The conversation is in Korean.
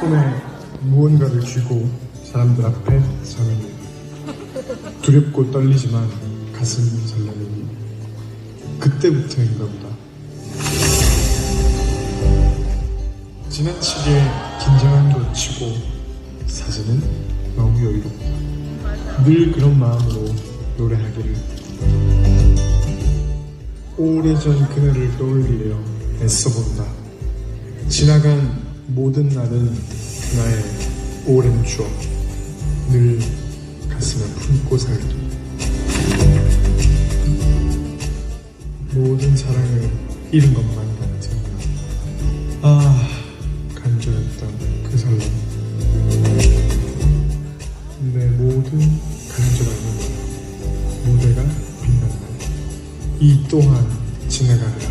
손에 무언가를 쥐고 사람들 앞에 서는 일. 두렵고 떨리지만 가슴이 설레는 일. 그때부터인가 보다. 지나치게 긴장한 것 치고 사진은 너무 여유롭다. 늘 그런 마음으로 노래하기를. 오래전 그날을 떠올리려 애써본다. 지나간 모든 날은 나의 오랜 추억. 늘 가슴에 품고 살기. 모든 사랑을 잃은 것만 같은 아 간절했던 그 설렘 내 모든 간절함은 무대가 빛난 날이 또한 지나가는